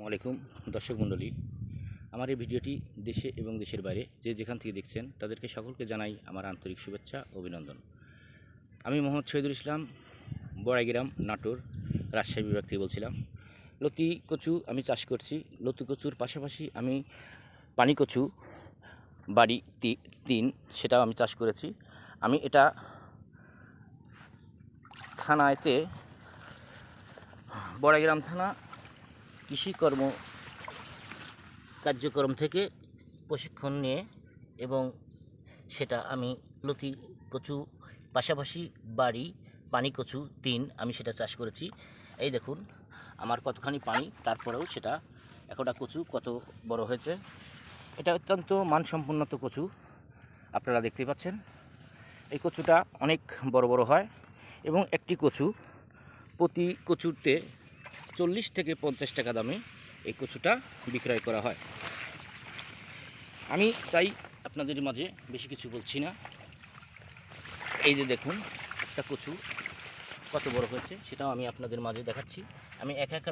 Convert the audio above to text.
আসসালামু আলাইকুম, দর্শক মণ্ডলী। আমার এই ভিডিওটি দেশে এবং দেশের বাইরে যে যেখান থেকে দেখছেন, তাদেরকে সকলকে জানাই আমার আন্তরিক শুভেচ্ছা, অভিনন্দন। আমি মোহাম্মদ শহীদুল ইসলাম, বড়াইগ্রাম, নাটোর, রাজশাহী বিভাগ থেকে বলছিলাম। লতি কচু আমি চাষ করছি। লতি কচুর পাশাপাশি আমি পানি কচু বাড়ি তিন, সেটাও আমি চাষ করেছি। আমি এটা থানায়তে বড়াইগ্রাম থানা কৃষিকর্ম কার্যক্রম থেকে প্রশিক্ষণ নিয়ে এবং সেটা আমি লতি, কচু, পাশাপাশি বাড়ি, পানি, কচু তিন আমি সেটা চাষ করেছি। এই দেখুন, আমার কতখানি পানি, তারপরেও সেটা একটা কচু কত বড় হয়েছে। এটা অত্যন্ত মানসম্পন্ন তো কচু, আপনারা দেখতে পাচ্ছেন। এই কচুটা অনেক বড় বড় হয় এবং একটি কচু প্রতি কচুতে চল্লিশ থেকে পঞ্চাশ টাকা দামে এই কচুটা বিক্রয় করা হয়। আমি তাই আপনাদের মাঝে বেশি কিছু বলছি না। এই যে দেখুন, একটা কচু কত বড় হয়েছে সেটাও আমি আপনাদের মাঝে দেখাচ্ছি। আমি একা একা